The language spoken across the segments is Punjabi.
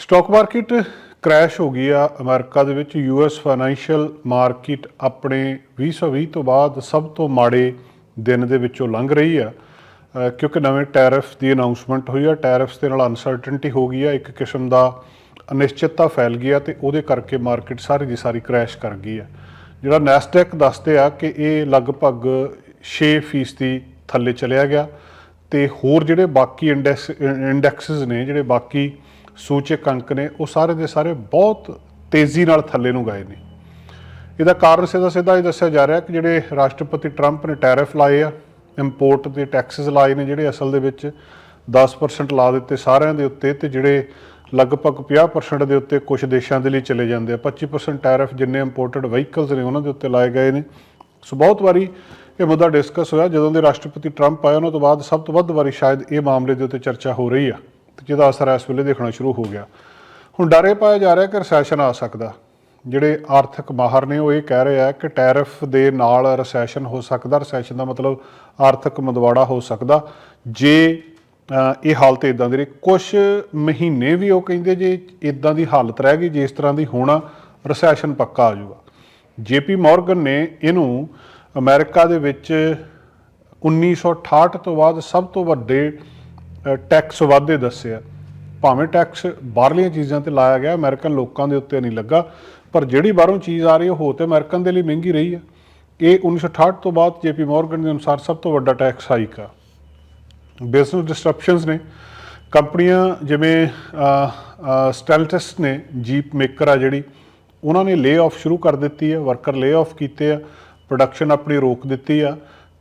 ਸਟਾਕ ਮਾਰਕੀਟ ਕ੍ਰੈਸ਼ ਹੋ ਗਈ ਆ ਅਮਰੀਕਾ ਦੇ ਵਿੱਚ ਯੂਐਸ ਫਾਈਨੈਂਸ਼ੀਅਲ ਮਾਰਕੀਟ ਆਪਣੇ 2020 ਤੋਂ ਬਾਅਦ ਸਭ ਤੋਂ ਮਾੜੇ ਦਿਨ ਦੇ ਵਿੱਚੋਂ ਲੰਘ ਰਹੀ ਆ। ਕਿਉਂਕਿ ਨਵੇਂ ਟੈਰਿਫ ਦੀ ਅਨਾਉਂਸਮੈਂਟ ਹੋਈ ਆ, ਟੈਰਿਫਸ ਦੇ ਨਾਲ ਅਨਸਰਟਨਟੀ ਹੋ ਗਈ ਆ, ਇੱਕ ਕਿਸਮ ਦਾ ਅਨਿਸ਼ਚਿਤਤਾ ਫੈਲ ਗਈ ਆ ਤੇ ਉਹਦੇ ਕਰਕੇ ਮਾਰਕੀਟ ਸਾਰੀ ਦੀ ਸਾਰੀ ਕ੍ਰੈਸ਼ ਕਰ ਗਈ ਆ। ਜਿਹੜਾ ਨੈਸਡੈਕ ਦੱਸਦੇ ਆ ਕਿ ਇਹ ਲਗਭਗ 6% ਥੱਲੇ ਚਲਿਆ ਗਿਆ ਤੇ ਹੋਰ ਜਿਹੜੇ ਬਾਕੀ ਇੰਡੈਕਸ ਇੰਡੈਕਸਸ ਨੇ, ਜਿਹੜੇ ਬਾਕੀ ਸੂਚਕ ਅੰਕ ਨੇ, ਉਹ ਸਾਰੇ ਦੇ ਸਾਰੇ ਬਹੁਤ ਤੇਜ਼ੀ ਨਾਲ ਥੱਲੇ ਨੂੰ ਗਏ ਨੇ। ਇਹਦਾ ਕਾਰਨ ਸਿੱਧਾ ਸਿੱਧਾ ਇਹ ਦੱਸਿਆ ਜਾ ਰਿਹਾ ਕਿ ਜਿਹੜੇ ਰਾਸ਼ਟਰਪਤੀ ਟਰੰਪ ਨੇ ਟੈਰਿਫ ਲਾਏ ਆ, ਇੰਪੋਰਟ ਦੇ ਟੈਕਸਸ ਲਾਏ ਨੇ ਜਿਹੜੇ ਅਸਲ ਦੇ ਵਿੱਚ 10% ਲਾ ਦਿੱਤੇ ਸਾਰਿਆਂ ਦੇ ਉੱਤੇ ਤੇ ਜਿਹੜੇ ਲਗਭਗ 50% ਦੇ ਉੱਤੇ ਕੁਝ ਦੇਸ਼ਾਂ ਦੇ ਲਈ ਚਲੇ ਜਾਂਦੇ ਆ। 25% ਟੈਰਿਫ ਜਿੰਨੇ ਇੰਪੋਰਟਡ ਵਹੀਕਲਸ ਨੇ ਉਹਨਾਂ ਦੇ ਉੱਤੇ ਲਾਏ ਗਏ ਨੇ। ਸੋ ਬਹੁਤ ਵਾਰੀ ਇਹ ਮੁੱਦਾ ਡਿਸਕਸ ਹੋਇਆ, ਜਦੋਂ ਦੇ ਰਾਸ਼ਟਰਪਤੀ ਟਰੰਪ ਆਏ, ਉਹਨਾਂ ਤੋਂ ਬਾਅਦ ਸਭ ਤੋਂ ਵੱਧ ਵਾਰੀ ਸ਼ਾਇਦ ਇਹ ਮਾਮਲੇ ਦੇ ਉੱਤੇ ਚਰਚਾ ਹੋ ਰਹੀ ਆ। ਜਿਹਦਾ ਅਸਰ ਇਸ ਵੇਲੇ ਦੇਖਣਾ ਸ਼ੁਰੂ ਹੋ ਗਿਆ। ਹੁਣ ਡਰੇ ਪਾਇਆ ਜਾ ਰਿਹਾ ਕਿ ਰੈਸੈਸ਼ਨ ਆ ਸਕਦਾ। ਜਿਹੜੇ ਆਰਥਿਕ ਮਾਹਰ ਨੇ ਉਹ ਇਹ ਕਹਿ ਰਹੇ ਆ ਕਿ ਟੈਰਿਫ ਦੇ ਨਾਲ ਰੈਸੈਸ਼ਨ ਹੋ ਸਕਦਾ। ਰੈਸੈਸ਼ਨ ਦਾ ਮਤਲਬ ਆਰਥਿਕ ਮੰਦਵਾੜਾ ਹੋ ਸਕਦਾ। ਜੇ ਇਹ ਹਾਲਤ ਇਦਾਂ ਦੀ ਰਹੀ ਕੁਝ ਮਹੀਨੇ ਵੀ ਉਹ ਕਹਿੰਦੇ ਜੇ ਇਦਾਂ ਦੀ ਹਾਲਤ ਰਹਿ ਗਈ ਜਿਸ ਤਰ੍ਹਾਂ ਦੀ ਹੋਣਾ ਰੈਸੈਸ਼ਨ ਪੱਕਾ ਆ ਜਾਊਗਾ। ਜੇਪੀ ਮਾਰਗਨ ਨੇ ਇਹਨੂੰ ਅਮਰੀਕਾ ਦੇ ਵਿੱਚ 1968 ਤੋਂ ਬਾਅਦ ਸਭ ਤੋਂ ਵੱਡੇ ਟੈਕਸ ਵਾਧੇ ਦੱਸਿਆ ਭਾਵੇਂ ਟੈਕਸ ਬਾਹਰਲੀਆਂ ਚੀਜ਼ਾਂ ਤੇ ਲਾਇਆ ਗਿਆ, ਅਮਰੀਕਨ ਲੋਕਾਂ ਦੇ ਉੱਤੇ ਨਹੀਂ ਲੱਗਾ, ਪਰ ਜਿਹੜੀ ਬਾਹਰੋਂ ਚੀਜ਼ ਆ ਰਹੀ ਹੈ ਉਹ ਹੋ ਤੇ ਅਮਰੀਕਨ ਦੇ ਲਈ ਮਹਿੰਗੀ ਰਹੀ ਹੈ ਇਹ 1968 ਤੋਂ ਬਾਅਦ ਜੇਪੀ ਮਾਰਗਨ ਦੇ ਅਨੁਸਾਰ ਸਭ ਤੋਂ ਵੱਡਾ ਟੈਕਸ ਹਾਈਕ ਆ। ਬਿਜ਼ਨਸ ਡਿਸਟਰਪਸ਼ਨਸ ਨੇ, ਕੰਪਨੀਆਂ ਜਿਵੇਂ ਸਟੈਲਟਸ ਨੇ ਜੀਪ ਮੇਕਰ ਆ ਜਿਹੜੀ, ਉਹਨਾਂ ਨੇ ਲੇ ਆਫ ਸ਼ੁਰੂ ਕਰ ਦਿੱਤੀ ਹੈ ਵਰਕਰ ਲੇ ਆਫ ਕੀਤੇ ਆ ਪ੍ਰੋਡਕਸ਼ਨ ਆਪਣੀ ਰੋਕ ਦਿੱਤੀ ਆ।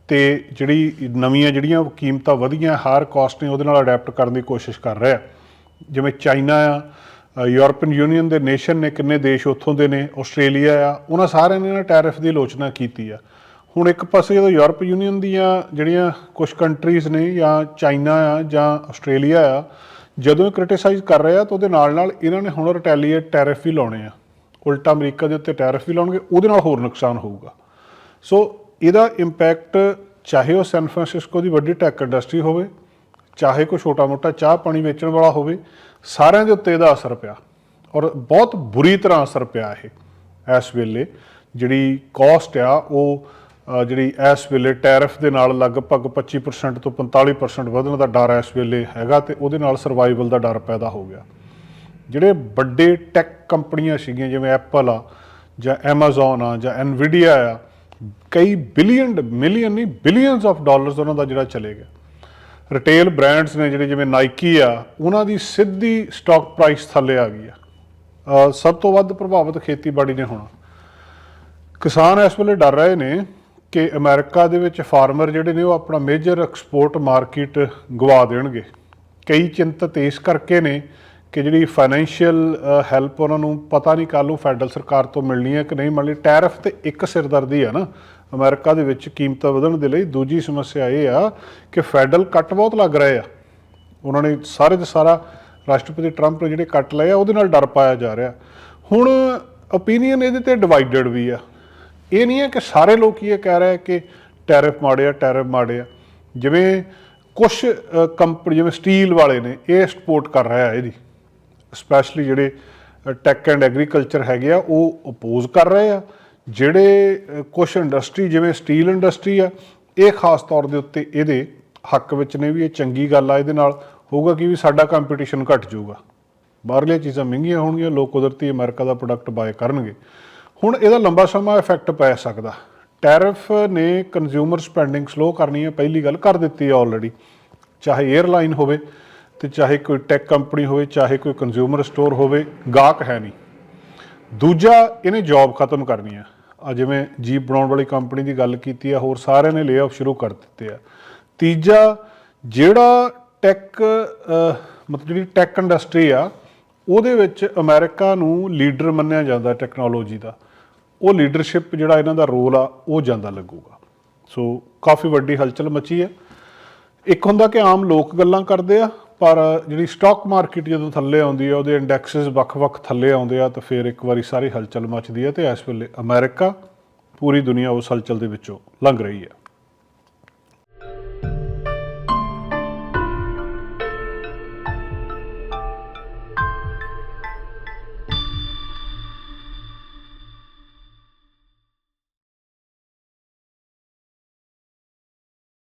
ਤੇ ਜਿਹੜੀ ਨਵੀਆਂ ਜਿਹੜੀਆਂ ਕੀਮਤਾਂ ਵਧੀਆਂ, ਹਾਰ ਕਾਸਟ ਨੇ ਉਹਦੇ ਨਾਲ ਅਡਾਪਟ ਕਰਨ ਦੀ ਕੋਸ਼ਿਸ਼ ਕਰ ਰਿਹਾ। ਜਿਵੇਂ ਚਾਈਨਾ ਆ ਯੂਰਪੀਅਨ ਯੂਨੀਅਨ ਦੇ ਨੇਸ਼ਨ ਨੇ ਕਿੰਨੇ ਦੇਸ਼ ਉੱਥੋਂ ਦੇ ਨੇ, ਆਸਟ੍ਰੇਲੀਆ ਆ, ਉਹਨਾਂ ਸਾਰਿਆਂ ਨੇ ਨਾ ਟੈਰਿਫ ਦੀ ਆਲੋਚਨਾ ਕੀਤੀ ਆ। ਹੁਣ ਇੱਕ ਪਾਸੇ ਜਦੋਂ ਯੂਰਪ ਯੂਨੀਅਨ ਦੀਆਂ ਜਿਹੜੀਆਂ ਕੁਝ ਕੰਟਰੀਜ਼ ਨੇ ਜਾਂ ਚਾਈਨਾ ਆ ਜਾਂ ਆਸਟ੍ਰੇਲੀਆ ਆ, ਜਦੋਂ ਇਹ ਕ੍ਰਿਟਿਸਾਈਜ਼ ਕਰ ਰਹੇ ਆ ਤਾਂ ਉਹਦੇ ਨਾਲ ਨਾਲ ਇਹਨਾਂ ਨੇ ਹੁਣ ਰਿਟੈਲੀਏਟ ਟੈਰਿਫ ਵੀ ਲਾਉਣੇ ਆ। ਉਲਟਾ ਅਮਰੀਕਾ ਦੇ ਉੱਤੇ ਟੈਰਿਫ ਵੀ ਲਾਉਣਗੇ, ਉਹਦੇ ਨਾਲ ਹੋਰ ਨੁਕਸਾਨ ਹੋਊਗਾ। ਸੋ ਇਹਦਾ ਇੰਪੈਕਟ ਚਾਹੇ ਉਹ ਸੈਨ ਫਰਾਂਸਿਸਕੋ ਦੀ ਵੱਡੀ ਟੈਕ ਇੰਡਸਟਰੀ ਹੋਵੇ, ਚਾਹੇ ਕੋਈ ਛੋਟਾ-ਮੋਟਾ ਚਾਹ ਪਾਣੀ ਵੇਚਣ ਵਾਲਾ ਹੋਵੇ, ਸਾਰਿਆਂ ਦੇ ਉੱਤੇ ਇਹਦਾ ਅਸਰ ਪਿਆ। ਔਰ ਬਹੁਤ ਬੁਰੀ ਤਰ੍ਹਾਂ ਅਸਰ ਪਿਆ ਇਹ, ਇਸ ਵੇਲੇ ਜਿਹੜੀ ਕਾਸਟ ਆ, ਉਹ ਜਿਹੜੀ ਇਸ ਵੇਲੇ ਟੈਰਿਫ ਦੇ ਨਾਲ ਲਗਭਗ 25% ਤੋਂ 45% ਵਧਣ ਦਾ ਡਰ ਇਸ ਵੇਲੇ ਹੈਗਾ ਤੇ ਉਹਦੇ ਨਾਲ ਸਰਵਾਈਵਲ ਦਾ ਡਰ ਪੈਦਾ ਹੋ ਗਿਆ। ਜਿਹੜੇ ਵੱਡੇ ਟੈਕ ਕੰਪਨੀਆਂ ਸੀਗੀਆਂ, ਜਿਵੇਂ ਐਪਲ ਆ ਜਾਂ Amazon ਆ ਜਾਂ Nvidia ਆ ਕਈ ਬਿਲੀਅਨ ਮਿਲੀਅਨ ਨਹੀਂ ਬਿਲੀਅਨਸ ਆਫ ਡਾਲਰਸ ਉਹਨਾਂ ਦਾ ਜਿਹੜਾ ਚਲੇ ਗਿਆ। ਰਿਟੇਲ ਬ੍ਰਾਂਡਸ ਨੇ ਜਿਹੜੇ ਜਿਵੇਂ ਨਾਈਕੀ ਆ, ਉਹਨਾਂ ਦੀ ਸਿੱਧੀ ਸਟਾਕ ਪ੍ਰਾਈਸ ਥੱਲੇ ਆ ਗਈ ਆ। ਸਭ ਤੋਂ ਵੱਧ ਪ੍ਰਭਾਵਿਤ ਖੇਤੀਬਾੜੀ ਨੇ ਹੋਣਾ। ਕਿਸਾਨ ਇਸ ਵੇਲੇ ਡਰ ਰਹੇ ਨੇ ਕਿ ਅਮਰੀਕਾ ਦੇ ਵਿੱਚ ਫਾਰਮਰ ਜਿਹੜੇ ਨੇ ਉਹ ਆਪਣਾ ਮੇਜਰ ਐਕਸਪੋਰਟ ਮਾਰਕੀਟ ਗਵਾ ਦੇਣਗੇ। ਕਈ ਚਿੰਤਤ ਇਸ ਕਰਕੇ ਨੇ ਕਿ ਜਿਹੜੀ ਫਾਈਨੈਂਸ਼ੀਅਲ ਹੈਲਪ ਉਹਨਾਂ ਨੂੰ ਪਤਾ ਨਹੀਂ ਕੱਲ੍ਹ ਨੂੰ ਫੈਡਰਲ ਸਰਕਾਰ ਤੋਂ ਮਿਲਣੀ ਹੈ ਕਿ ਨਹੀਂ ਮਿਲਣੀ। ਟੈਰਿਫ ਤੇ ਇੱਕ ਸਿਰਦਰਦੀ ਆ ਨਾ, ਅਮਰੀਕਾ ਦੇ ਵਿੱਚ ਕੀਮਤਾਂ ਵਧਣ ਦੇ ਲਈ। ਦੂਜੀ ਸਮੱਸਿਆ ਇਹ ਆ ਕਿ ਫੈਡਰਲ ਕੱਟ ਬਹੁਤ ਲੱਗ ਰਹੇ ਆ। ਉਹਨਾਂ ਨੇ ਸਾਰੇ ਦਾ ਸਾਰਾ ਰਾਸ਼ਟਰਪਤੀ ਟਰੰਪ ਨੇ ਜਿਹੜੇ ਕੱਟ ਲਏ ਆ, ਉਹਦੇ ਨਾਲ ਡਰ ਪਾਇਆ ਜਾ ਰਿਹਾ। ਹੁਣ ਓਪੀਨੀਅਨ ਇਹਦੇ ਤੇ ਡਿਵਾਈਡਡ ਵੀ ਆ। ਇਹ ਨਹੀਂ ਹੈ ਕਿ ਸਾਰੇ ਲੋਕ ਇਹ ਕਹਿ ਰਹੇ ਕਿ ਟੈਰਿਫ ਮਾੜੇ ਆ ਟੈਰਿਫ ਮਾੜੇ ਆ। ਜਿਵੇਂ ਕੁਝ ਕੰਪਨੀ ਜਿਵੇਂ ਸਟੀਲ ਵਾਲੇ ਨੇ, ਇਹ ਸਪੋਰਟ ਕਰ ਰਿਹਾ ਇਹਦੀ। ਸਪੈਸ਼ਲੀ ਜਿਹੜੇ ਟੈਕ ਐਂਡ ਐਗਰੀਕਲਚਰ ਹੈਗੇ ਆ, ਉਹ ਅਪੋਜ਼ ਕਰ ਰਹੇ ਆ। ਜਿਹੜੇ ਕੁਝ ਇੰਡਸਟਰੀ ਜਿਵੇਂ ਸਟੀਲ ਇੰਡਸਟਰੀ ਆ, ਇਹ ਖਾਸ ਤੌਰ ਦੇ ਉੱਤੇ ਇਹਦੇ ਹੱਕ ਵਿੱਚ ਨੇ ਵੀ ਇਹ ਚੰਗੀ ਗੱਲ ਆ, ਇਹਦੇ ਨਾਲ ਹੋਊਗਾ ਕਿ ਵੀ ਸਾਡਾ ਕੰਪੀਟੀਸ਼ਨ ਘਟ ਜਾਊਗਾ। ਬਾਹਰਲੀਆਂ ਚੀਜ਼ਾਂ ਮਹਿੰਗੀਆਂ ਹੋਣਗੀਆਂ, ਲੋਕ ਕੁਦਰਤੀ ਅਮਰੀਕਾ ਦਾ ਪ੍ਰੋਡਕਟ ਬਾਏ ਕਰਨਗੇ। ਹੁਣ ਇਹਦਾ ਲੰਬਾ ਸਮਾਂ ਇਫੈਕਟ ਪੈ ਸਕਦਾ। ਟੈਰਿਫ ਨੇ ਕੰਜ਼ਿਊਮਰ ਸਪੈਂਡਿੰਗ ਸਲੋ ਕਰਨੀ ਹੈ ਪਹਿਲੀ ਗੱਲ ਕਰ ਦਿੱਤੀ ਹੈ ਆਲਰੇਡੀ ਚਾਹੇ 에ਅਰਲਾਈਨ ਹੋਵੇ ਤੇ ਚਾਹੇ ਕੋਈ ਟੈਕ ਕੰਪਨੀ ਹੋਵੇ, ਚਾਹੇ ਕੋਈ ਕੰਜ਼ਿਊਮਰ ਸਟੋਰ ਹੋਵੇ, ਗਾਹਕ ਹੈ ਨਹੀਂ। ਦੂਜਾ, ਇਹਨੇ ਜੌਬ ਖਤਮ ਕਰਨੀ ਆ। ਆ ਜਿਵੇਂ ਜੀਪ ਬਣਾਉਣ ਵਾਲੀ ਕੰਪਨੀ ਦੀ ਗੱਲ ਕੀਤੀ ਆ, ਹੋਰ ਸਾਰਿਆਂ ਨੇ ਲੇਆਫ ਸ਼ੁਰੂ ਕਰ ਦਿੱਤੇ ਆ। ਤੀਜਾ, ਜਿਹੜਾ ਟੈਕ ਮਤਲਬ ਜਿਹੜੀ ਟੈਕ ਇੰਡਸਟਰੀ ਆ, ਉਹਦੇ ਵਿੱਚ ਅਮਰੀਕਾ ਨੂੰ ਲੀਡਰ ਮੰਨਿਆ ਜਾਂਦਾ ਟੈਕਨੋਲੋਜੀ ਦਾ। ਉਹ ਲੀਡਰਸ਼ਿਪ ਜਿਹੜਾ ਇਹਨਾਂ ਦਾ ਰੋਲ ਆ, ਉਹ ਜਾਂਦਾ ਲੱਗੂਗਾ। ਸੋ ਕਾਫੀ ਵੱਡੀ ਹਲਚਲ ਮਚੀ ਹੈ ਇੱਕ ਹੁੰਦਾ ਕਿ ਆਮ ਲੋਕ ਗੱਲਾਂ ਕਰਦੇ ਆ ਪਰ ਜਿਹੜੀ ਸਟਾਕ ਮਾਰਕੀਟ ਜਦੋਂ ਥੱਲੇ ਆਉਂਦੀ ਆ, ਉਹਦੇ ਇੰਡੈਕਸਸ ਵੱਖ-ਵੱਖ ਥੱਲੇ ਆਉਂਦੇ ਆ, ਤਾਂ ਫਿਰ ਇੱਕ ਵਾਰੀ ਸਾਰੀ ਹਲਚਲ ਮਚਦੀ ਹੈ ਤੇ ਇਸ ਵੇਲੇ ਅਮਰੀਕਾ ਪੂਰੀ ਦੁਨੀਆ ਉਸ ਹਲਚਲ ਦੇ ਵਿੱਚੋਂ ਲੰਘ ਰਹੀ ਹੈ